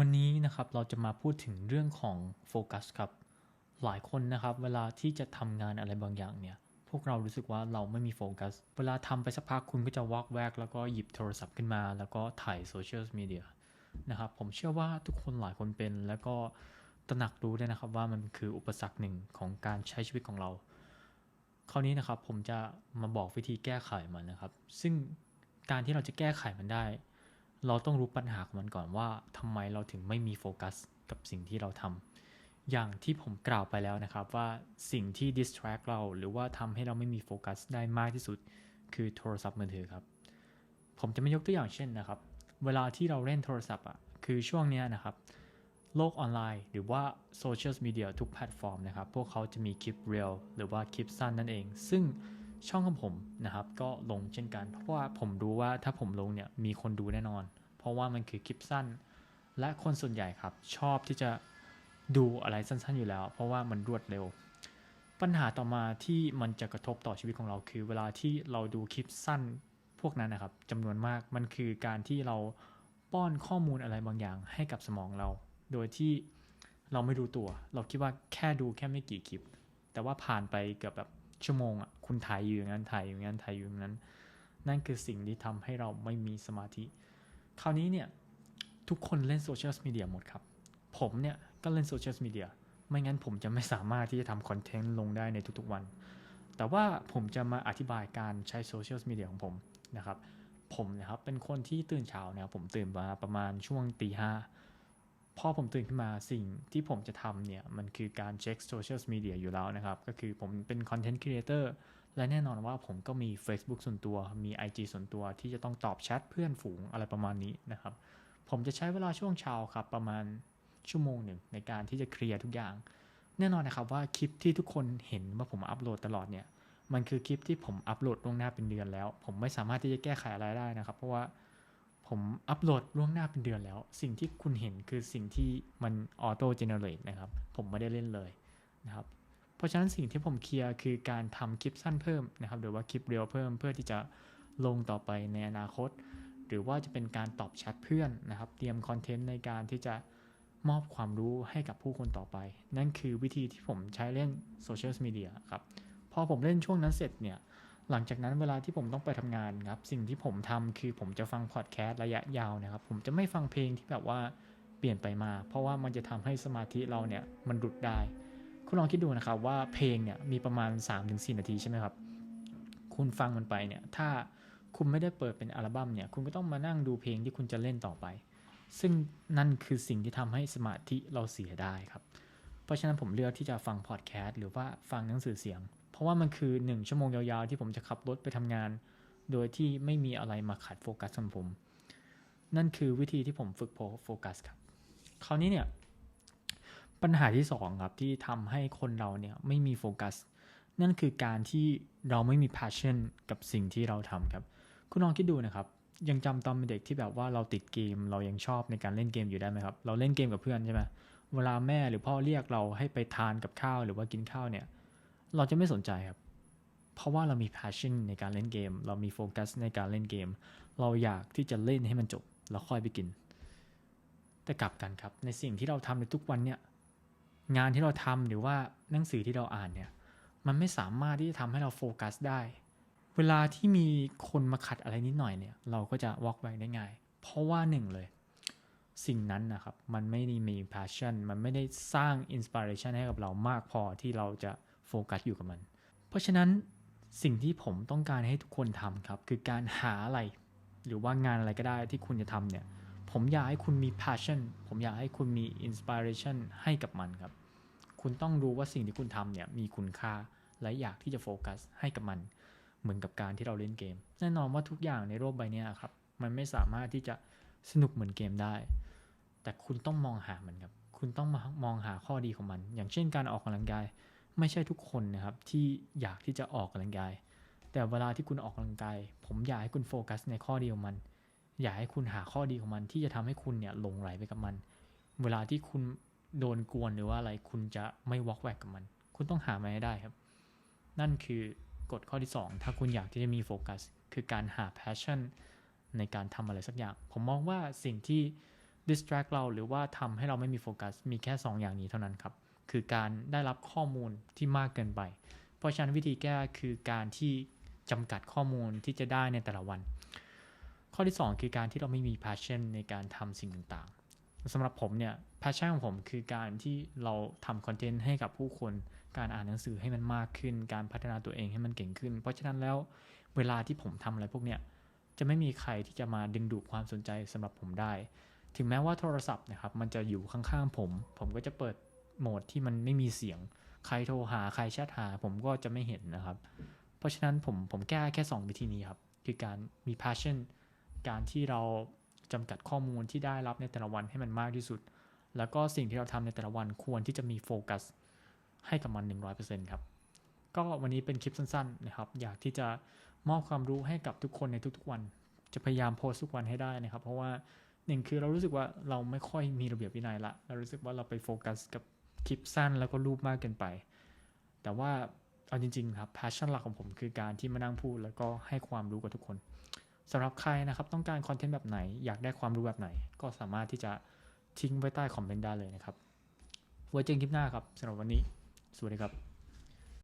วันนี้นะครับเราจะมาพูดถึงเรื่องของโฟกัสครับ หลายคนนะครับเวลาที่จะทำงานอะไรบางอย่างเนี่ยพวกเรารู้สึกว่าเราไม่มีโฟกัส เวลาทำไปสักพักคุณก็จะวอกแวก แล้วก็หยิบโทรศัพท์ขึ้นมา แล้วก็ถ่ายโซเชียลมีเดียนะครับผมเชื่อว่าทุกคนหลายคนเป็น แล้วก็ตระหนักรู้ด้วยนะครับว่ามันคืออุปสรรคหนึ่งของการใช้ชีวิตของเรา คราวนี้นะครับผมจะมาบอกวิธีแก้ไขมันนะครับ ซึ่งการที่เราจะแก้ไขมันได้ เราต้องรู้ปัญหาของมันก่อนว่าทำไมเราถึงไม่มีโฟกัสกับสิ่งที่เราทำอย่างที่ผมกล่าวไปแล้วนะครับว่าสิ่งที่ distract เราหรือว่าทำให้เราไม่มีโฟกัสได้มากที่สุด คือโทรศัพท์มือถือครับ ผมจะไม่ยกตัวอย่างเช่นนะครับ เวลาที่เราเล่นโทรศัพท์อะคือช่วงเนี้ยนะครับ โลกออนไลน์ หรือว่าโซเชียลมีเดียทุกแพลตฟอร์มนะครับ พวกเขาจะมีคลิปเรียลหรือว่าคลิปสั้นนั่นเอง ซึ่ง ช่องของผมนะครับ ก็ลงเช่นกัน เพราะว่าผมรู้ว่าถ้าผมลงเนี่ยมีคนดูแน่นอน เพราะว่ามันคือคลิปสั้น และคนส่วนใหญ่ครับ ชอบที่จะดูอะไรสั้นๆอยู่แล้ว เพราะว่ามันรวดเร็ว ปัญหาต่อมาที่มันจะกระทบต่อชีวิตของเราคือ เวลาที่เราดูคลิปสั้นพวกนั้นนะครับจำนวนมากมันคือการที่เราป้อนข้อมูลอะไรบางอย่างให้กับสมองเรา โดยที่เราไม่รู้ตัว เราคิดว่าแค่ดูแค่ไม่กี่คลิป แต่ว่าผ่านไปเกือบแบบชั่วโมงอะ คุณถ่ายอยู่อย่างนั้นถ่ายอยู่อย่างนั้นถ่ายอยู่อย่างนั้น นั่นคือสิ่งที่ทำให้เราไม่มีสมาธิ คราวนี้เนี่ยทุกคนเล่นโซเชียลมีเดียหมดครับ ผมเนี่ยก็เล่นโซเชียลมีเดียไม่งั้นผมจะไม่สามารถที่จะทำคอนเทนต์ลงได้ในทุกๆวัน แต่ว่าผมจะมาอธิบายการใช้โซเชียลมีเดียของผมนะครับ ผมนะครับเป็นคนที่ตื่นเช้านะครับผมตื่นมาประมาณช่วงตีห้า พอผมตื่นขึ้นมาสิ่งที่ผมจะทำเนี่ย มันคือการเช็คโซเชียลมีเดียอยู่แล้วนะครับ ก็คือผมเป็นคอนเทนต์ครีเอเตอร์และแน่นอนว่าผมก็มี Facebook ส่วนตัว มี IG ส่วนตัวที่จะต้องตอบแชทเพื่อนฝูงอะไรประมาณนี้นะครับ ผมจะใช้เวลาช่วงเช้าครับประมาณชั่วโมงหนึ่งในการที่จะเคลียร์ทุกอย่าง แน่นอนนะครับว่าคลิปที่ทุกคนเห็นว่าผมอัปโหลดตลอดเนี่ย มันคือคลิปที่ผมอัปโหลดล่วงหน้าเป็นเดือนแล้ว ผมไม่สามารถที่จะแก้ไขอะไรได้นะครับ เพราะว่า ผมอัปโหลดล่วงหน้าเป็นเดือนแล้ว สิ่งที่คุณเห็นคือสิ่งที่มันออโต้เจเนเรตนะครับ ผมไม่ได้เล่นเลยนะครับ เพราะฉะนั้นสิ่งที่ผมเคลียร์คือการทำคลิปสั้นเพิ่มนะครับ หรือว่าคลิปเรียวเพิ่มเพื่อที่จะลงต่อไปในอนาคต หรือว่าจะเป็นการตอบแชทเพื่อนนะครับ เตรียมคอนเทนต์ในการที่จะมอบความรู้ให้กับผู้คนต่อไป นั่นคือวิธีที่ผมใช้เล่นโซเชียลมีเดียครับ พอผมเล่นช่วงนั้นเสร็จเนี่ย หลังจากนั้นเวลาที่ผมต้องไปทำงานครับ สิ่งที่ผมทำคือผมจะฟังพอดแคสต์ระยะยาวนะครับ ผมจะไม่ฟังเพลงที่แบบว่าเปลี่ยนไปมา เพราะว่ามันจะทำให้สมาธิเราเนี่ยมันหลุดได้ คุณลองคิดดูนะครับว่าเพลงเนี่ยมีประมาณ 3-4 นาทีใช่ไหมครับ คุณฟังมันไปเนี่ยถ้าคุณไม่ได้เปิดเป็นอัลบั้มเนี่ย คุณก็ต้องมานั่งดูเพลงที่คุณจะเล่นต่อไป ซึ่งนั่นคือสิ่งที่ทำให้สมาธิเราเสียได้ครับ เพราะฉะนั้นผมเลือกที่จะฟังพอดแคสต์หรือว่าฟังหนังสือเสียง เพราะว่ามันคือ 1 ชั่วโมงยาวๆ ที่ผมจะขับรถไปทำงาน โดยที่ไม่มีอะไรมาขัดโฟกัสของผม นั่นคือวิธีที่ผมฝึกโฟกัสครับ คราวนี้เนี่ย ปัญหาที่2ครับที่ทำให้คนเราเนี่ยไม่มีโฟกัส นั่นคือการที่เราไม่มี passion กับสิ่งที่เราทำครับ คุณลองคิดดูนะครับยังจำตอนเป็นเด็กที่แบบว่าเราติดเกม เรายังชอบในการเล่นเกมอยู่ได้ไหมครับ เราเล่นเกมกับเพื่อนใช่ไหมเวลาแม่หรือพ่อเรียกเราให้ไปทานกับข้าวหรือว่ากินข้าวเนี่ย เราจะไม่สนใจครับ เพราะว่าเรามี passion ในการเล่นเกม เรามีโฟกัสในการเล่นเกม เราอยากที่จะเล่นให้มันจบ แล้วค่อยไปกิน แต่กลับกันครับ ในสิ่งที่เราทำในทุกวันเนี่ยงานที่เราทำหรือว่าหนังสือที่เราอ่านเนี่ย มันไม่สามารถที่จะทำให้เราโฟกัสได้ เวลาที่มีคนมาขัดอะไรนิดหน่อยเนี่ย เราก็จะวอกไปได้ง่าย เพราะว่าหนึ่งเลย สิ่งนั้นนะครับ มันไม่ได้มี passion มันไม่ได้สร้าง inspiration ให้กับเรามากพอที่เราจะ โฟกัสอยู่กับมัน เพราะฉะนั้นสิ่งที่ผมต้องการให้ทุกคนทำครับ คือการหาอะไร หรือว่างานอะไรก็ได้ที่คุณจะทำเนี่ย ผมอยากให้คุณมี passion ผมอยากให้คุณมี inspiration ให้กับมันครับ คุณต้องรู้ว่าสิ่งที่คุณทำเนี่ยมีคุณค่าและอยากที่จะโฟกัสให้กับมัน เหมือนกับการที่เราเล่นเกม แน่นอนว่าทุกอย่างในโลกใบนี้ครับ มันไม่สามารถที่จะสนุกเหมือนเกมได้ แต่คุณต้องมองหามันครับ คุณต้องมามองหาข้อดีของมัน อย่างเช่นการออกกำลังกาย ไม่ใช่ทุกคนนะครับที่อยากที่จะออกกำลังกาย แต่เวลาที่คุณออกกำลังกาย ผมอยากให้คุณโฟกัสในข้อดีของมัน อยากให้คุณหาข้อดีของมัน ที่จะทำให้คุณเนี่ยหลงไหลไปกับมัน เวลาที่คุณโดนกวนหรือว่าอะไรคุณจะไม่วอกแวกกับมัน คุณต้องหามาให้ได้ครับ นั่นคือกฎข้อที่ 2 ถ้าคุณอยากที่จะมีโฟกัส คือการหา passion ในการทำอะไรสักอย่าง ผมมองว่าสิ่งที่ distract เราหรือว่าทำให้เราไม่มีโฟกัส มีแค่ 2 อย่างนี้เท่านั้นครับ คือการได้รับข้อมูลที่มากเกินไป เพราะฉะนั้นวิธีแก้คือการที่จำกัดข้อมูลที่จะได้ในแต่ละวัน ข้อที่ 2 คือการที่เราไม่มี passion ในการทำสิ่งต่างๆสำหรับผมเนี่ย passion ของผมคือการที่เราทำคอนเทนต์ให้กับผู้คน การอ่านหนังสือให้มันมากขึ้น การพัฒนาตัวเองให้มันเก่งขึ้น เพราะฉะนั้นแล้วเวลาที่ผมทำอะไรพวกเนี้ยจะไม่มีใครที่จะมาดึงดูดความสนใจสำหรับผมได้ ถึงแม้ว่าโทรศัพท์นะครับมันจะอยู่ข้างๆผม ผมก็จะเปิด โหมดที่มันไม่มีเสียง ใครโทรหาใครแชทหา ผมก็จะไม่เห็นนะครับ เพราะฉะนั้นผมผมแก้แค่ 2 วิธีนี้ครับ คือการมี passion การที่เราจำกัดข้อมูลที่ได้รับในแต่ละวันให้มันมากที่สุด แล้วก็สิ่งที่เราทำในแต่ละวันควรที่จะมีโฟกัสให้กับมัน 100%ครับ ก็วันนี้เป็นคลิปสั้นๆนะครับ อยากที่จะมอบความรู้ให้กับทุกคนในทุกๆวัน จะพยายามโพสต์ทุกวันให้ได้นะครับ เพราะว่าหนึ่งคือเรารู้สึกว่าเราไม่ค่อยมีระเบียบวินัยละ เรารู้สึกว่าเราไปโฟกัสกับ คลิปสั้นแล้วก็รูปมากเกินไป แต่ว่าเอาจริง ๆ ครับ passion หลักของผมคือการที่มานั่งพูด แล้วก็ให้ความรู้กับทุกคนสำหรับใครนะครับต้องการคอนเทนต์แบบไหน อยากได้ความรู้แบบไหน ก็สามารถที่จะทิ้งไว้ใต้คอมเมนต์ได้เลยนะครับไว้เจอกันคลิปหน้าครับสำหรับวันนี้ สวัสดีครับ